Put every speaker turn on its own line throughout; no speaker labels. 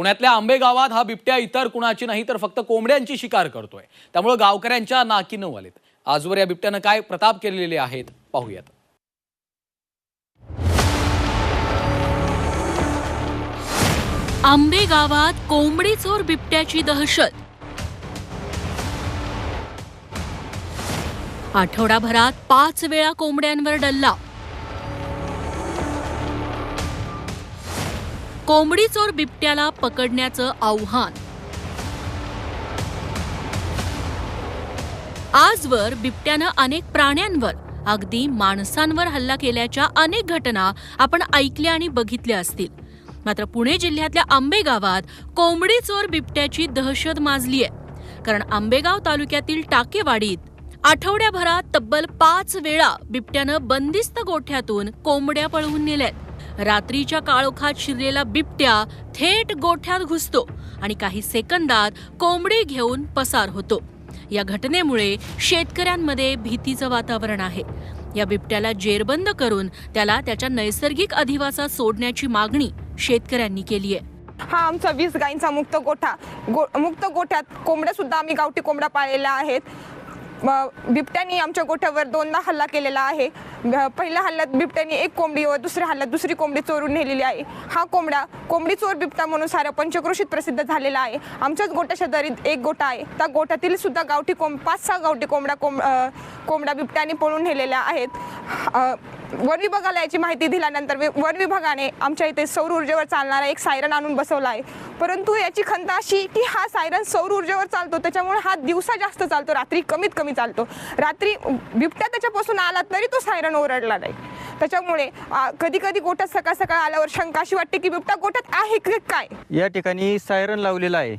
पुण्यातल्या आंबे गावात हा बिबट्या इतर कुणाची नाही तर फक्त कोंबड्यांची शिकार करतोय. त्यामुळे गावकऱ्यांच्या नाकी न आलेत आजवर या बिबट्यानं काय प्रताप केलेले आहेत पाहूयात.
आंबे गावात कोंबडी चोर बिबट्याची दहशत. आठवडाभरात पाच वेळा कोंबड्यांवर डल्ला. कोंबडी चोर बिबट्याला पकडण्याचं आव्हान. आजवर बिबट्यानं अनेक प्राण्यांवर अगदी माणसांवर हल्ला केल्याच्या अनेक घटना आपण ऐकल्या आणि बघितल्या असतील. मात्र पुणे जिल्ह्यातल्या आंबेगावात कोंबडी चोर बिबट्याची दहशत माजली आहे कारण आंबेगाव तालुक्यातील टाकेवाडीत आठवड्याभरात तब्बल पाच वेळा बिबट्यानं बंदिस्त गोठ्यातून कोंबड्या पळवून नेल्यात. रात्रीच्या काळोखात शिरलेला बिबट्या थेट गोठ्यात घुसतो आणि काही सेकंदात कोंबडी घेऊन पसार होतो. या घटनेमुळे शेतकऱ्यांमध्ये भीतीचं वातावरण आहे. या बिबट्याला जेरबंद करून त्याला त्याच्या नैसर्गिक अधिवासात सोडण्याची मागणी शेतकऱ्यांनी केली आहे
हा आमचा वीस गायींचा मुक्त गोठा गो मुक्त गोठ्यात कोंबड्या सुद्धा आम्ही गावठी कोंबड्या पाळलेल्या आहेत. म- बिबट्यानी आमच्या गोठ्यावर दोनदा हल्ला केलेला आहे. पहिल्या हल्ल्यात बिबट्याने एक कोंबडी व दुसऱ्या हल्ल्यात दुसरी कोंबडी चोरून नेलेली आहे. हा कोंबडा कोंबडी चोर बिबटा म्हणून साऱ्या पंचक्रोशीत प्रसिद्ध झालेला आहे. आमच्याच गोट्या शेजारीत एक गोटा आहे. त्या गोठ्यातील सुद्धा गावठी कोंब पाच सहा गावठी कोंबडा कोंब कोंबड्या बिबट्याने पळून नेलेल्या आहेत. वन विभागाला याची माहिती दिल्यानंतर वन विभागाने आमच्या इथे सौर ऊर्जेवर चालणारा एक सायरन आणून बसवला आहे. परंतु याची खंत अशी की हा सायरन सौर ऊर्जेवर चालतो त्याच्यामुळे हा दिवसा जास्त चालतो रात्री कमीत कमी चालतो. रात्री बिबट्या त्याच्यापासून आला तरी तो सायरन ओरडला नाही. त्याच्यामुळे कधी कधी गोठ्यात सकाळ सकाळ आल्यावर शंका अशी वाटते की बिबट्या गोठ्यात आहे की काय?
या ठिकाणी सायरन लावलेला आहे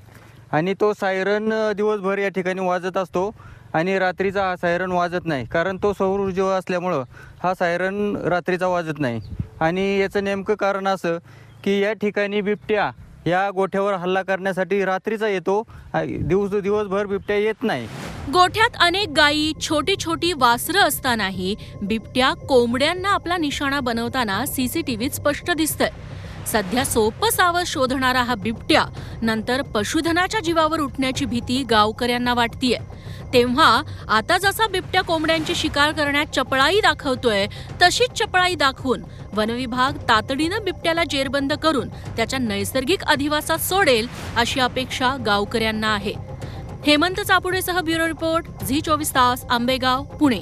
आणि तो सायरन दिवसभर या ठिकाणी वाजत असतो. आणि रात्रीचा हा सायरन वाजत नाही. कारण तो सौर ऊर्जेवर असल्यामुळं हा सायरन रात्रीचा वाजत नाही. आणि याचं नेमकं कारण असं की या ठिकाणी बिबट्या या गोठ्यावर हल्ला करण्यासाठी रात्रीचा येतो. दिवस दिवसभर बिबट्या येत नाही.
गोठ्यात अनेक गायी छोटी छोटी वासरं असतानाही बिबट्या कोंबड्यांना आपला निशाणा बनवताना सीसीटीव्हीत स्पष्ट दिसतंय. सध्या सोपं सावध शोधणारा हा बिबट्या नंतर पशुधनाच्या जीवावर उठण्याची भीती गावकऱ्यांना वाटतीये. तेव्हा आता जसा बिबट्या कोंबड्यांची शिकार करण्यात चपळाई दाखवतोय तशीच चपळाई दाखवून वनविभाग तातडीनं बिबट्याला जेरबंद करून त्याच्या नैसर्गिक अधिवासात सोडेल अशी अपेक्षा गावकऱ्यांना आहे. हेमंत चापुडेसह ब्युरो रिपोर्ट झी चोवीस तास आंबेगाव पुणे.